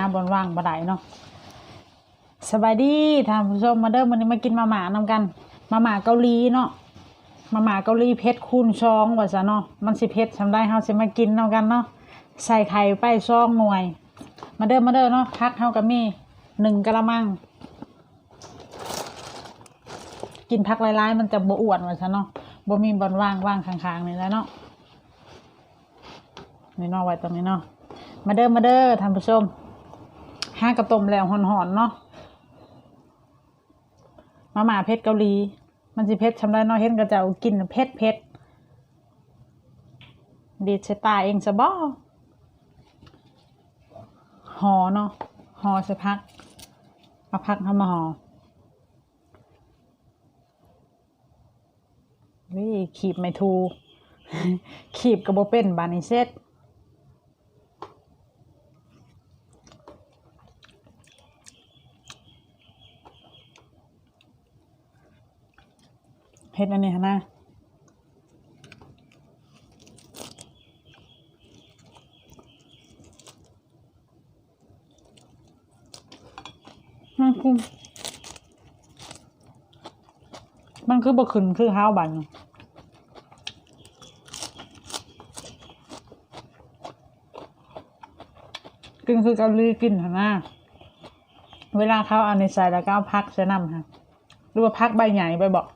าบนว่างบ่ได้เนาะสบายดีท่านผู้ชมมาเด้อวันนี้มากินมาหม่านำกันมาหม่าเกาหลีเนาะมาหม่าเกาหลีเผ็ดคูณซองว่าซะเนาะมันสิเผ็ดทำได้เฮาสิมากินนำกันเนาะใส่ไข่ไปซองหน่วย มาเด้อมาเด้อเนาะพักเฮาก็มีหนึ่งกะละมังกินพักหลายๆมันจะบ่อ้วนว่าซะเนาะบ่มีบอนว่างว่างข้างๆนี่แล้วเนาะนี่เนาะไว้ตรงนี้เนาะมาเด้อมาเด้อท่านผู้ชม ห้ากระต้มแล้วหอนๆเนาะมาหมาเผ็ดเกาหลี มันสิเผ็ดชำได้เนาะเห็นก็จะเอากินเผ็ดเผ็ดดีดใส่ตาเองซะบ่หอเนาะหอส่พักเอาพักเข้ามาหอวิขีบไม่ทู ขีบกระโบเป็นบานิเซต เฮ็ดอันนี้ฮะนะมันคือมันคือบ่ขึ้นคือห้าวบันกินคือเกาหลีกินหนะเวลาเขาเอาในใส่แล้วก็พักใส่น้ำค่ะหรือว่าพักใบใหญ่ไปบอก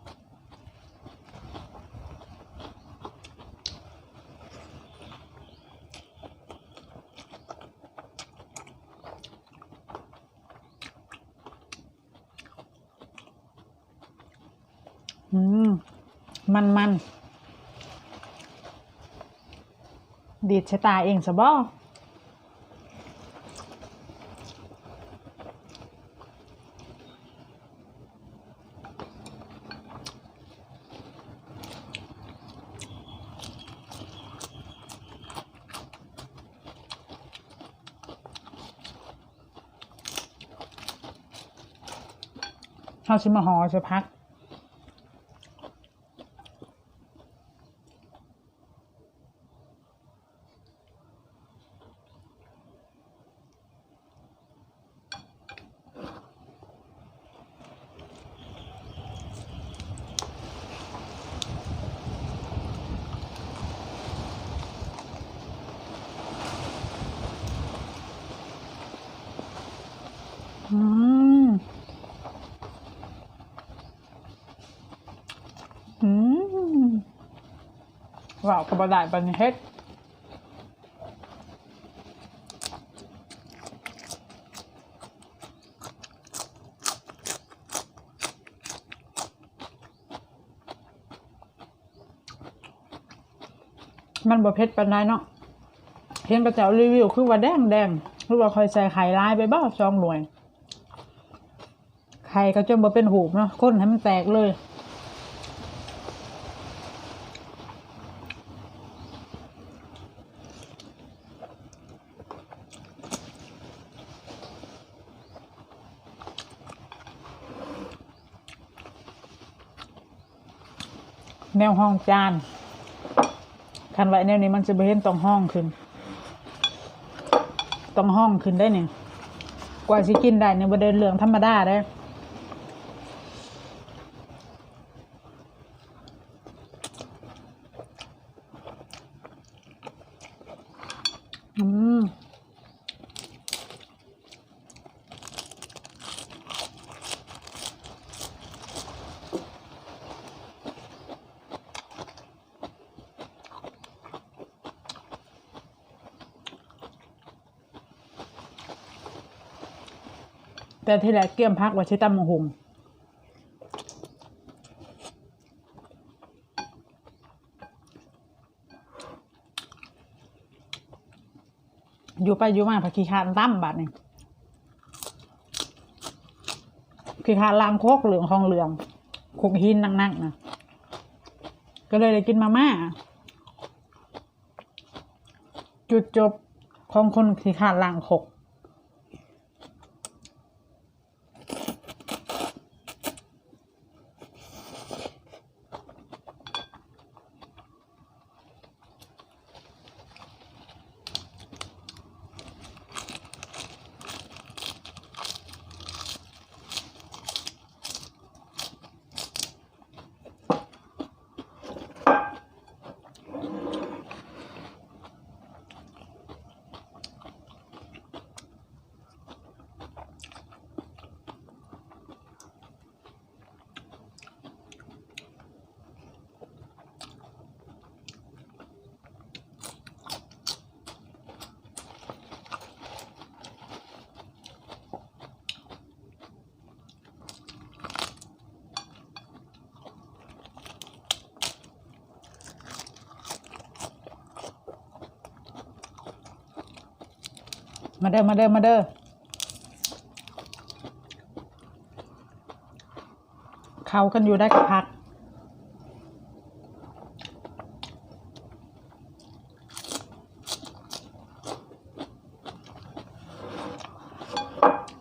อืม มันมันดีดช้ตาเองสบอเขาชิมาหอจะพัก อืมว้าวกระบะได้ปันเฮ็ดมันบ่เผ็ดปานใดเนาะเห็นประเจ้ารีวิวคือว่าแดงแดงคือว่าคอยใส่ไข่ลายไปบ้าซองหน่วย ไข่ก็จนบ่เป็นหูเนาะก้นให้มันแตกเลย แนวห้องจานคันไว้แนวนี้มันจะไปเห็นต้องห้องขึ้นต้องห้องขึ้นได้เนี่ยกว่าสิกินได้เนี่ยบ่เดินเหลืองธรรมดาได้ อืม แต่ที่แรกเกี่ยมพักว่าใช้ตำมะฮงอยู่ไปอยู่มาผักขี้คร้านตั้มบาดนี่ขี้คร้านลางโคกเหลืองของเหลืองคกหินนั่งๆนะก็เลยได้กินมาม่าจุดจบของคนขี้คร้านลางโคก อ มาเด้อมาเด้อมาเด้อเขากันอยู่ได้กับพัก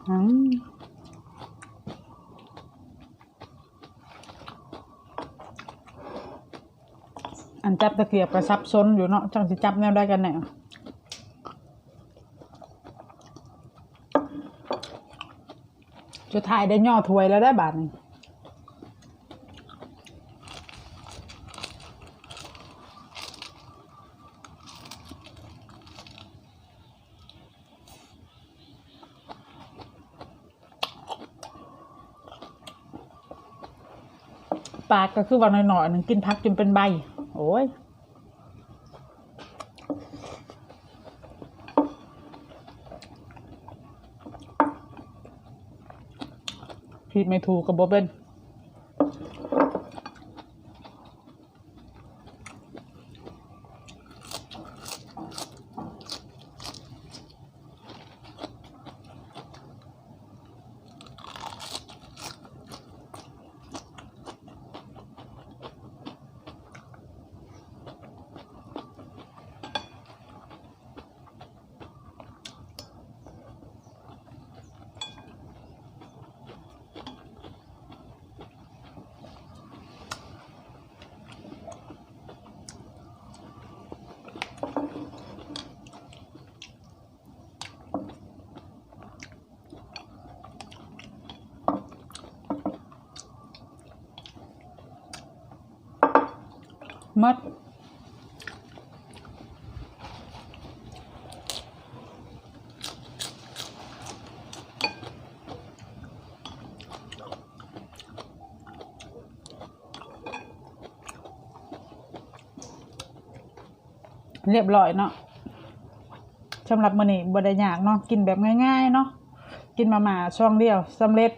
อืมอันจับตะเกียบกระซับซ้นอยู่เนาะจังสิจับแนวได้กันเนี่ย จะถ่ายได้ย่อถวยแล้วได้บาทหนึงปากก็คือว่าหน่อยๆหนึ่งกินพักจนเป็นใบ โอ้ย ผิดไม่ถูกกับโบเป็นห มัดเรียบร้อยเนาะสำหรับมื้อนี้บ่ได้ยากเนาะกินแบบง่ายๆเนาะกินมาม่าช่องเดียวสำเร็จ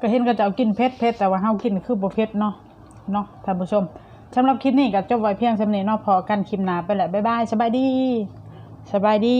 ก็เห็นก็จะเอากินเผ็ดเผ็ดแต่ว่าเฮากินคือบ่เผ็ดเนาะ เนาะท่านผู้ชมสำหรับคลิปนี้ก็จบไว้เพียงสำเนี้เนาะพอกันคลิปหน้าไปแหละบ๊ายบายสบายดีสบายดี